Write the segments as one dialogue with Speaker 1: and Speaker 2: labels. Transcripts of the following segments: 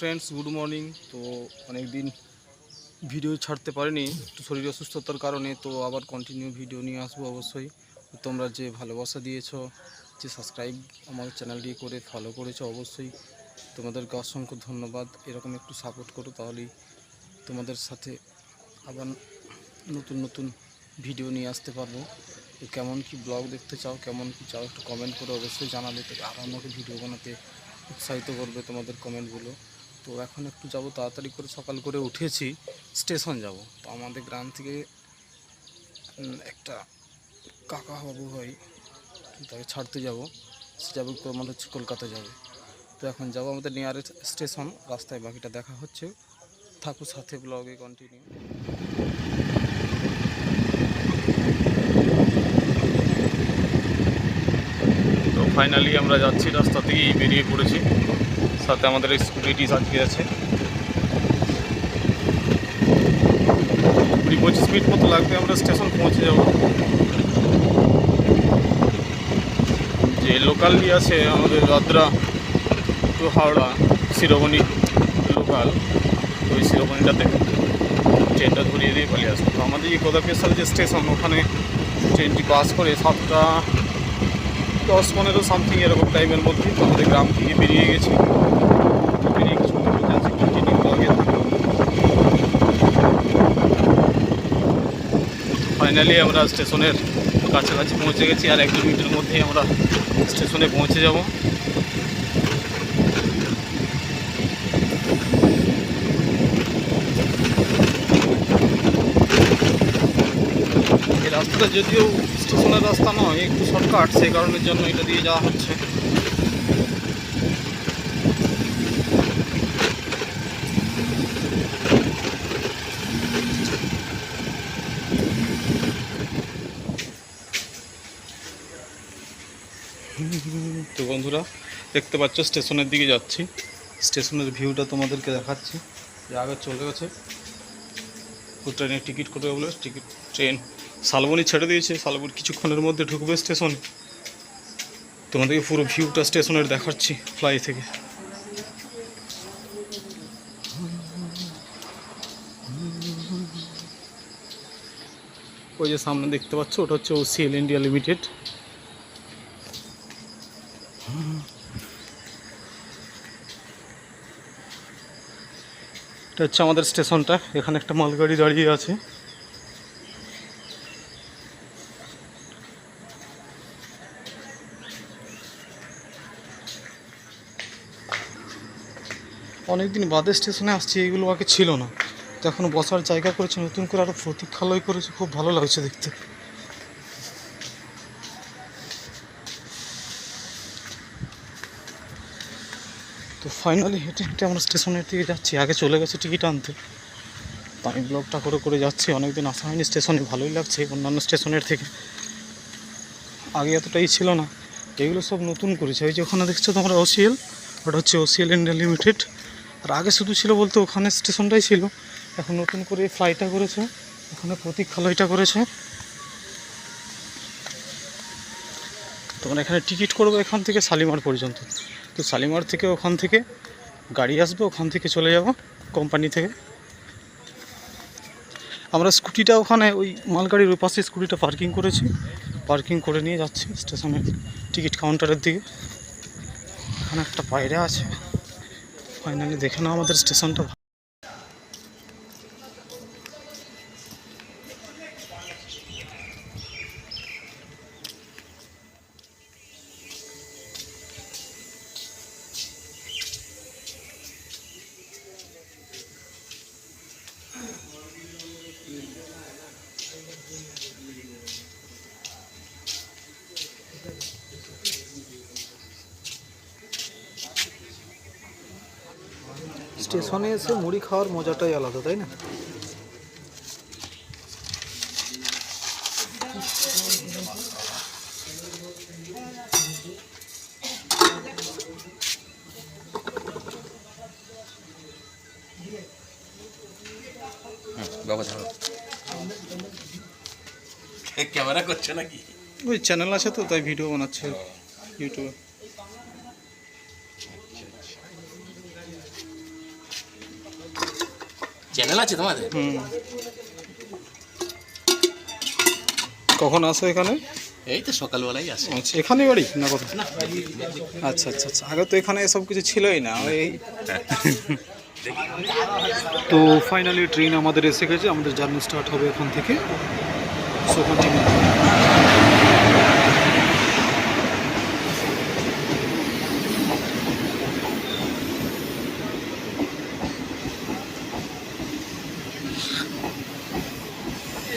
Speaker 1: Friends good morning তো অনেক দিন ভিডিও ছাড়তে পারিনি, একটু শরীর অসুস্থতার কারণে, তো আবার কন্টিনিউ ভিডিও নিয়ে আসব অবশ্যই। তোমরা যে ভালোবাসা দিয়েছ, যে সাবস্ক্রাইব আমার চ্যানেলটি করে ফলো করেছ, অবশ্যই তোমাদেরকে অসংখ্য ধন্যবাদ। এরকম একটু সাপোর্ট করো, তাহলেই তোমাদের সাথে আবার নতুন নতুন ভিডিও নিয়ে আসতে পারব। তো কেমন কি ব্লগ দেখতে চাও, কেমন কি চাও, একটু কমেন্ট করে অবশ্যই জানালে তো আরও আমাকে ভিডিও বানাতে উৎসাহিত করবে তোমাদের কমেন্টগুলো তো এখন একটু যাব, তাড়াতাড়ি করে সকাল করে উঠেছি, স্টেশন যাব। তো আমাদের গ্রাম থেকে একটা কাকা বাবু হয় তাকে ছাড়তে যাব। সে যাবে আমাদের হচ্ছে কলকাতা যাবে। তো এখন যাব আমাদের নিয়ারেস্ট স্টেশন রাস্তায় বাকিটা দেখা হচ্ছে। থাকো সাথে ব্লগে কন্টিনিউ ফাইনালি আমরা যাচ্ছি, রাস্তা থেকেই বেরিয়ে পড়েছি। সাথে আমাদের স্কুটিটি আজকে আছে। কুড়ি পঁচিশ মিনিট মতো লাগবে, আমরা স্টেশন পৌঁছে যাব। যে লোকালটি আছে, আমাদের দাদরা টু হাওড়া, শিরোমণি লোকাল ওই শিরোমণিটাতে ট্রেনটা ধরিয়ে দিয়ে পালিয়ে আসব। আমাদের এই কোদাপেশাল যে স্টেশন ওখানে ট্রেনটি পাস করে সাতটা দশ পনেরো সামথিং এরকম টাইমের মধ্যে তো আমাদের গ্রাম থেকে বেরিয়ে গেছি। ফাইনালি আমরা স্টেশনের কাছাকাছি পৌঁছে গেছি আর এক দু মিনিটের মধ্যেই আমরা স্টেশনে পৌঁছে যাব। এই রাস্তাটা যদিও স্টেশনের রাস্তা নয়, একটু শর্টকাট, সেই কারণের জন্য এটা দিয়ে যাওয়া হচ্ছে। তো বন্ধুরা, দেখতে পাচ্ছ, স্টেশনের দিকে যাচ্ছি। স্টেশনের ভিউটা তোমাদেরকে দেখাচ্ছি। যে আগে চলে গেছে ট্রেনের টিকিট করবে বলে, টিকিট, ট্রেন শালবনি ছেড়ে দিয়েছে। শালবন কিছুক্ষণের মধ্যে ঢুকবে স্টেশন। তোমাদেরকে পুরো ভিউটা স্টেশনের দেখাচ্ছি ফ্লাই থেকে। ওই যে সামনে দেখতে পাচ্ছ, ওটা হচ্ছে ওসিএল ইন্ডিয়া লিমিটেড এটা হচ্ছে আমাদের স্টেশনটা। এখানে একটা মালগাড়ি দাঁড়িয়ে আছে। অনেকদিন বাদে স্টেশনে আসছি এইগুলো আগে ছিল না। তো এখন বসার জায়গা করেছে, নতুন করে আরও প্রতীক্ষালয় করেছে, খুব ভালো লাগছে দেখতে। ফাইনালি হেঁটে হেঁটে আমরা স্টেশনের দিকে যাচ্ছি। আগে চলে গেছে টিকিট আনতে। তো আমি ব্লগটা করে করে যাচ্ছি। অনেকদিন আসা হয়নি স্টেশনে। ভালোই লাগছে অন্যান্য স্টেশনের থেকে। আগে এতটাই ছিল না। এগুলো সব নতুন করেছে। ওই যে ওখানে দেখছ তোমরা ওসিএল ওটা হচ্ছে ওসিএল ইন্ডিয়া লিমিটেড আর আগে শুধু ছিল বলতে ওখানে স্টেশনটাই ছিল। এখন নতুন করে ফ্লাইটটা করেছে। ওখানে প্রতীক্ষালয়টা করেছে। তোমরা এখানে টিকিট করব এখান থেকে শালিমার পর্যন্ত। তো শালিমার থেকে ওখান থেকে গাড়ি আসবে, ওখান থেকে চলে যাব কোম্পানি থেকে। আমরা স্কুটিটা ওখানে ওই মালগাড়ির ওই পাশে স্কুটিটা পার্কিং করেছি। পার্কিং করে নিয়ে যাচ্ছি স্টেশনের টিকিট কাউন্টারের দিকে। ওখানে একটা পায়রা আছে। ফাইনালি দেখে নাও আমাদের স্টেশনটা। স্টেশনে এসে মুড়ি খাওয়ার মজাটাই আলাদা তাই না?
Speaker 2: ক্যামেরা করছে নাকি?
Speaker 1: ওই চ্যানেল আছে তো তাই ভিডিও বানাচ্ছে ইউটিউবে
Speaker 2: চ্যানেল আছে তোমাদের?
Speaker 1: কখন আসো এখানে?
Speaker 2: এই তো সকালবেলাই আসে।
Speaker 1: আচ্ছা এখানে বাড়ি না কথা আচ্ছা আচ্ছা আচ্ছা আগে তো এখানে এসব কিছু ছিলই না ওই তো ফাইনালি ট্রেন আমাদের এসে গেছে আমাদের জার্নি স্টার্ট হবে এখান থেকে। সো কন্টিনিউ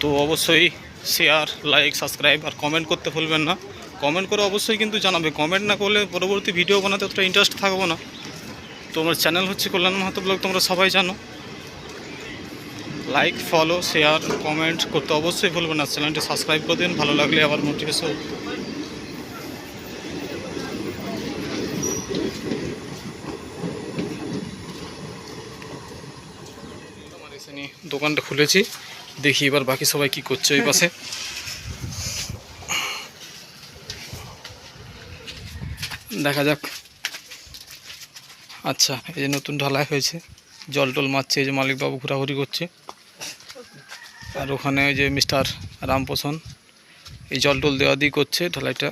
Speaker 1: তো অবশ্যই শেয়ার লাইক সাবস্ক্রাইব আর কমেন্ট করতে ভুলবেন না। কমেন্ট করে অবশ্যই কিন্তু জানাবে। কমেন্ট না করলে পরবর্তী ভিডিও বানাতে অতটা ইন্টারেস্ট থাকব না। তো আমার চ্যানেল হচ্ছে কল্যাণ মাহাতো ব্লগ, তোমরা সবাই জানো। লাইক ফলো শেয়ার কমেন্ট করতে অবশ্যই ভুলবেন না। চ্যানেলটি সাবস্ক্রাইব করে দিন, ভালো লাগলে আবার মোটিভেশন দোকানটা খুলেছি। দেখি এবার বাকি সবাই কি করছে ওই পাশে। দেখা যাক। আচ্ছা এই যে নতুন ঢালাই হয়েছে। জল টল মারছে, এই যে মালিকবাবু ঘোরাঘুরি করছে। আর ওখানে ওই যে মিস্টার রামপোষণ, এই জল টল দেওয়া দিয়ে করছে, ঢালাইটা।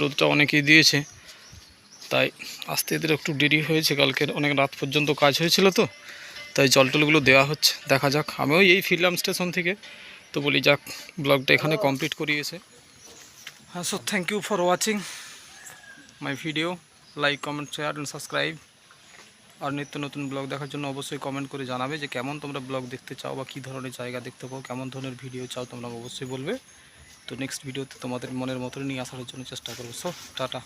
Speaker 1: রোদটা অনেকেই দিয়েছে। তাই আসতে এদের একটু দেরি হয়েছে, কালকের অনেক রাত পর্যন্ত কাজ হয়েছিল তো। তাই জল টলগুলো দেওয়া হচ্ছে, দেখা যাক। আমিও এই ফিরলাম স্টেশন থেকে। তো বলি, যাক, ব্লগটা এখানে কমপ্লিট করিয়েছে। হ্যাঁ so thank you for watching my video like comment share and subscribe আর নিত্য নতুন ব্লগ দেখার জন্য অবশ্যই কমেন্ট করে জানাবে যে কেমন তোমরা ব্লগ দেখতে চাও বা কী ধরনের জায়গা দেখতে পাও, কেমন ধরনের ভিডিও চাও তোমরা অবশ্যই বলবে। তো নেক্সট ভিডিওতে তোমাদের মনের মতো নিয়ে আসার জন্য চেষ্টা করব। So tata.